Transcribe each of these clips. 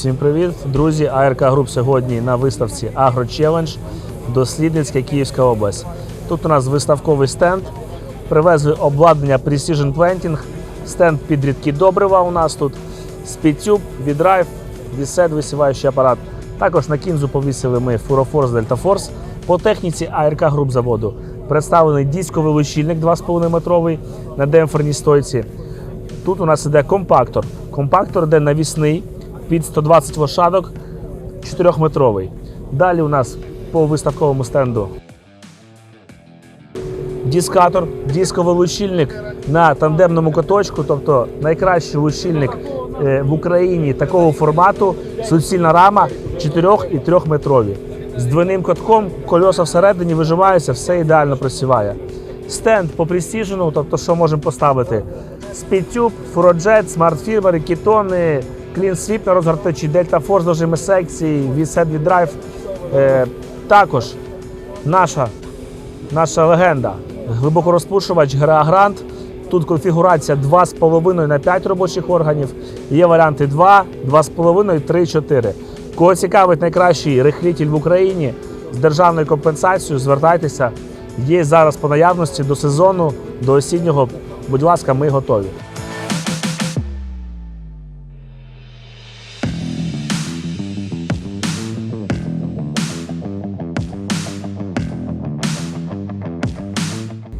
Всім привіт, друзі! АРК Груп сьогодні на виставці Агро Челендж, Дослідницька Київська область. Тут у нас виставковий стенд. Привезли обладнання Precision Planting, стенд під рідкі добрива у нас тут, спідтюб, відрайв, вісет, висіваючий апарат. Також на кінзу повісили ми Фурофорс Дельтафорс. По техніці АРК Груп заводу представлений дисковий лучильник 2,5 метровий на демпферній стойці. Тут у нас іде компактор. Компактор йде навісний під 120 лошадок 4-метровий. Далі у нас по виставковому стенду дискатор, дисковий лучильник на тандемному каточку, тобто найкращий лучильник е, в Україні такого формату, суцільна рама 4 і 3 метрові. З двойним катком, кольоса всередині вижимаються, все ідеально просіває. Стенд по престіжену, тобто що можемо поставити? Furojet, Smart Fiber, Кітони, Sweep на розгортачі, Delta Force дожими секції, V-Set V-Drive. Е, також наша наша легенда. Глибокорозпушувач Гереа Грант. Тут конфігурація 2,5 на 5 робочих органів. Є варіанти 2, 2,5, 3, 4. Кого цікавить найкращий рихлітель в Україні з державною компенсацією, звертайтеся. Є зараз по наявності до сезону, до осіннього. Будь ласка, ми готові.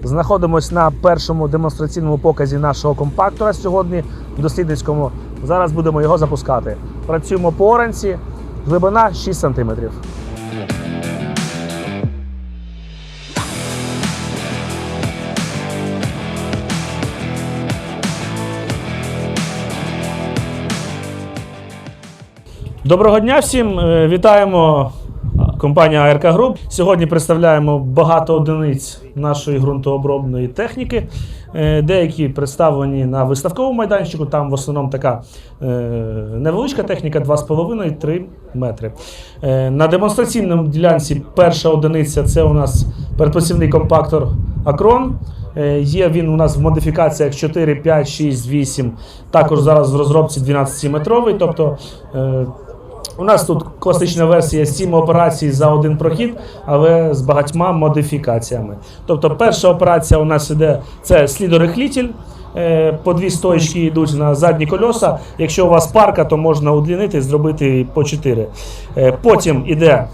Знаходимось на першому демонстраційному показі нашого компактора сьогодні в дослідницькому. Зараз будемо його запускати. Працюємо по оранці, глибина 6 см. Доброго дня всім! Е, Вітаємо компанія АРК Груп. Сьогодні представляємо багато одиниць нашої ґрунтообробної техніки. Е, Деякі представлені на виставковому майданчику. Там в основному така е, невеличка техніка 2,5-3 метри. Е, На демонстраційному ділянці перша одиниця це у нас передпосівний компактор Акрон. Є він у нас в модифікаціях 4, 5, 6, 8. Також зараз в розробці 12-метровий. Тобто у нас тут класична версія 7 операцій за один прохід, але з багатьма модифікаціями. Тобто, перша операція у нас іде це слідорихлітель. Е, По дві стоїчки йдуть на задні кольоса. Якщо у вас парка, то можна удлінити, і зробити по 4. Е, Потім іде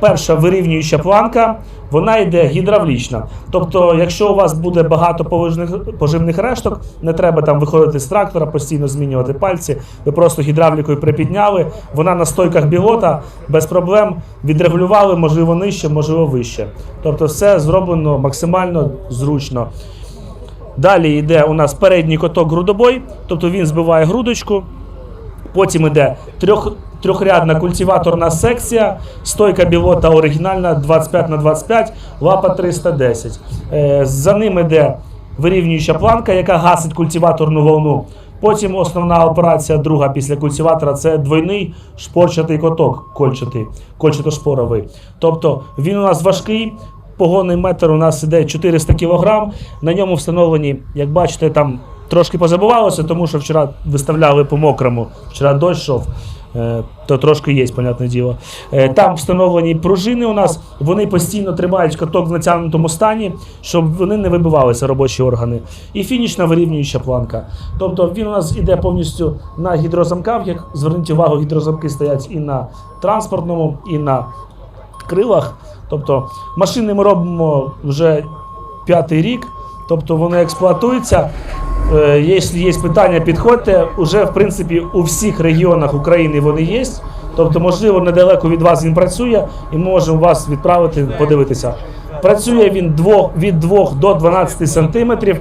перша вирівнююча планка, вона йде гідравлічна. Тобто, якщо у вас буде багато поживних, решток, не треба там виходити з трактора, постійно змінювати пальці. Ви просто гідравлікою припідняли. Вона на стойках білота без проблем відрегулювали, можливо, нижче, можливо, вище. Тобто, все зроблено максимально зручно. Далі йде у нас передній коток грудобой, тобто він збиває грудочку. Потім йде трьох, трьохрядна культиваторна секція, стойка білота оригінальна 25 на 25, лапа 310. Е, За ним йде вирівнююча планка, яка гасить культиваторну волну. Потім основна операція, друга після культиватора це двойний шпорчатий коток, кольчатий, кольчато-шпоровий. Тобто він у нас важкий. Погонний метр у нас іде 400 кг. На ньому встановлені, як бачите, там трошки позабувалося, тому що вчора виставляли по мокрому. Вчора дощ йшов, е, то трошки є, понятне діло. Е, Там встановлені пружини у нас, вони постійно тримають каток в натягнутому стані, щоб вони не вибивалися робочі органи. І фінішна вирівнююча планка. Тобто він у нас іде повністю на гідрозамках. Як зверніть увагу, гідрозамки стоять і на транспортному, і на крилах. Тобто машини ми робимо вже п'ятий рік, тобто вони експлуатуються. Е, Якщо є питання, підходьте. Уже в принципі у всіх регіонах України вони є. Тобто, можливо, недалеко від вас він працює і ми можемо вас відправити подивитися. Працює він двох, від 2 до 12 сантиметрів.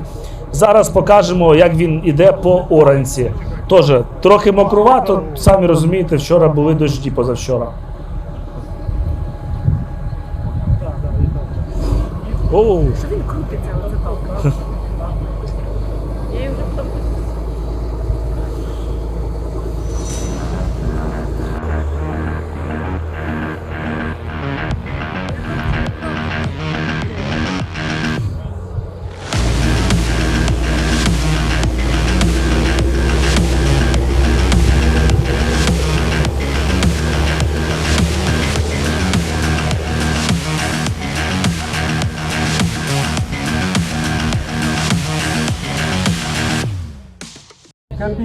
Зараз покажемо, як він іде по оранці. Теж трохи мокрувато, самі розумієте, вчора були дощі позавчора. Оу. Він крутиться, оце так. Я її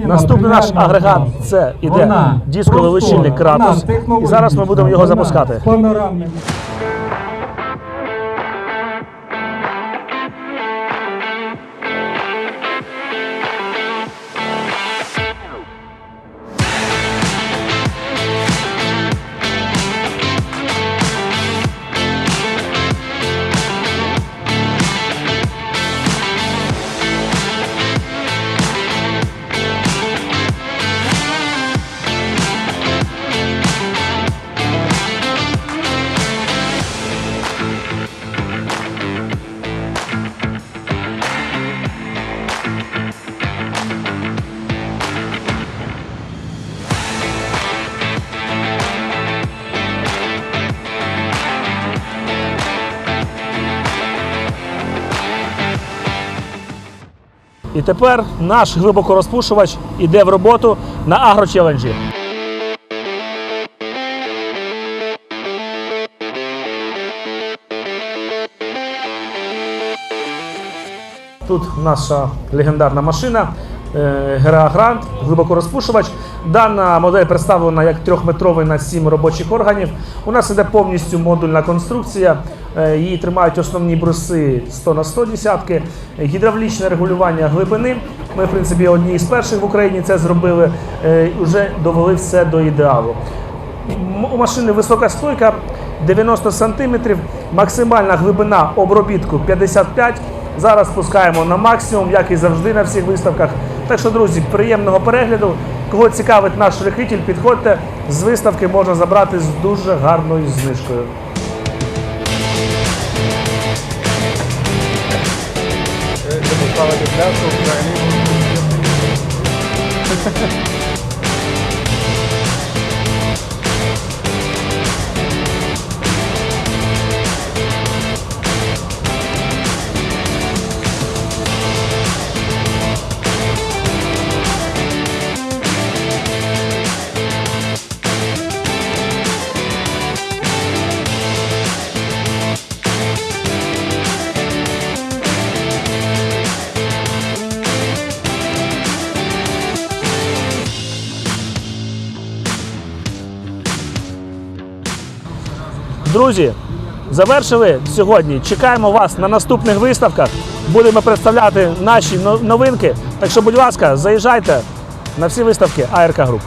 Наступний наш агрегат це іде дисковий лічильник Кратос. І зараз ми будемо його запускати. І тепер наш глибокорозпушувач іде в роботу на агрочеленджі. Тут наша легендарна машина е, Грант, глибокорозпушувач. Дана модель представлена як трьохметровий на 7 робочих органів. У нас іде повністю модульна конструкція. Е, Її тримають основні бруси 100 на 100 десятки, гідравлічне регулювання глибини. Ми, в принципі, одні з перших в Україні це зробили. е, Вже довели все до ідеалу. У машини висока стойка 90 см, максимальна глибина обробітку 55 Зараз спускаємо на максимум, як і завжди на всіх виставках. Так що, друзі, приємного перегляду. Кого цікавить наш шрихитель, підходьте. З виставки можна забрати з дуже гарною знижкою. probably the best of training. Друзі, завершили сьогодні. Чекаємо вас на наступних виставках. Будемо представляти наші новинки. Так що, будь ласка, заїжджайте на всі виставки АРК Груп.